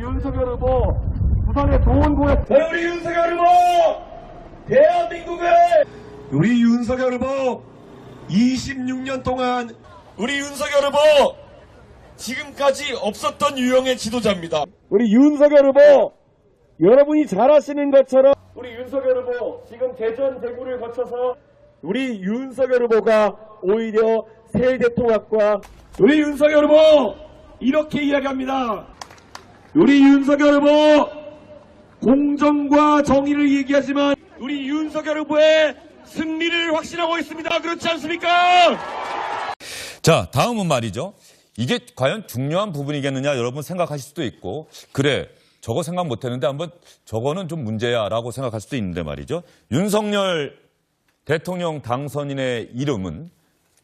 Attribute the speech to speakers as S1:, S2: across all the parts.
S1: 윤석열 후보 부산의 좋은 곳에 우리 윤석열 후보 대한민국의 우리 윤석열 후보 26년 동안 우리 윤석열 후보 지금까지 없었던 유형의 지도자입니다. 우리 윤석열 후보 여러분이 잘 아시는 것처럼 우리 윤석열 후보 지금 대전 대구를 거쳐서 우리 윤석열 후보가 오히려 세대 통합과 우리 윤석열 후보 이렇게 이야기합니다. 우리 윤석열 후보 공정과 정의를 얘기하지만 우리 윤석열 후보의 승리를 확신하고 있습니다. 그렇지 않습니까?
S2: 자, 다음은 말이죠. 이게 과연 중요한 부분이겠느냐 여러분 생각하실 수도 있고, 그래, 저거 생각 못 했는데 한번 저거는 좀 문제야 라고 생각할 수도 있는데 말이죠. 윤석열 대통령 당선인의 이름은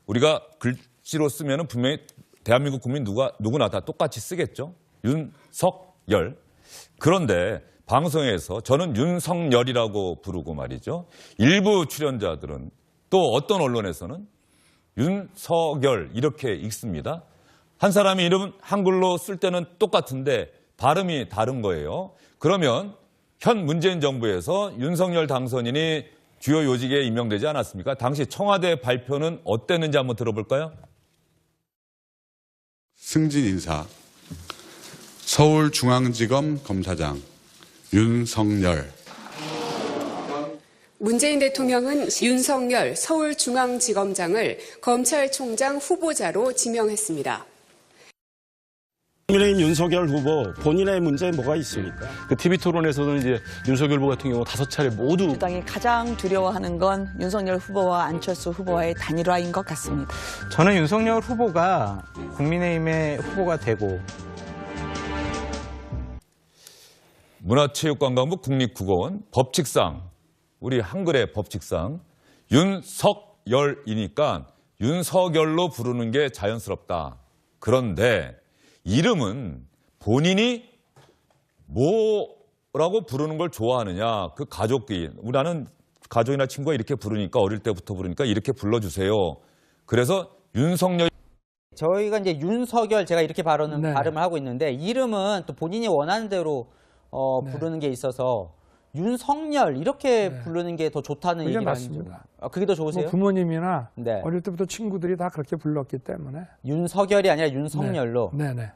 S2: 우리가 글씨로 쓰면 분명히 대한민국 국민 누가, 누구나 다 똑같이 쓰겠죠. 윤석열. 그런데 방송에서 저는 윤석열이라고 부르고 말이죠. 일부 출연자들은 또 어떤 언론에서는 윤석열 이렇게 읽습니다. 한 사람이 이름 한글로 쓸 때는 똑같은데 발음이 다른 거예요. 그러면 현 문재인 정부에서 윤석열 당선인이 주요 요직에 임명되지 않았습니까? 당시 청와대 발표는 어땠는지 한번 들어볼까요?
S3: 승진 인사 서울중앙지검 검사장 윤석열
S4: 문재인 대통령은 윤석열 서울중앙지검장을 검찰총장 후보자로 지명했습니다.
S5: 국민의힘 윤석열 후보 본인의 문제에 뭐가 있습니까?
S6: 그 TV 토론에서는 이제 윤석열 후보 같은 경우 다섯 차례 모두
S7: 민주당이 가장 두려워하는 건 윤석열 후보와 안철수 후보와의 단일화인 것 같습니다.
S8: 저는 윤석열 후보가 국민의힘의 후보가 되고
S2: 문화체육관광부 국립국어원 법칙상 우리 한글의 법칙상 윤석열이니까 윤석열로 부르는 게 자연스럽다. 그런데 이름은 본인이 뭐라고 부르는 걸 좋아하느냐 그 가족끼리 우리나는 가족이나 친구가 이렇게 부르니까 어릴 때부터 부르니까 이렇게 불러주세요. 그래서 윤석열
S9: 저희가 이제 윤석열 제가 이렇게 발언은
S10: 네.
S9: 발음을 하고 있는데 이름은 또 본인이 원하는 대로 어,
S10: 네.
S9: 부르는 게 있어서 윤석열 이렇게 부르는 게 더 좋다는 얘기가?
S10: 맞습니다.
S9: 아, 그게
S10: 더뭐
S9: 좋으세요?
S10: 부모님이나
S9: 네.
S10: 어릴 때부터 친구들이 다 그렇게 불렀기 때문에
S9: 윤석열이 아니라 윤석열로.
S10: 네네.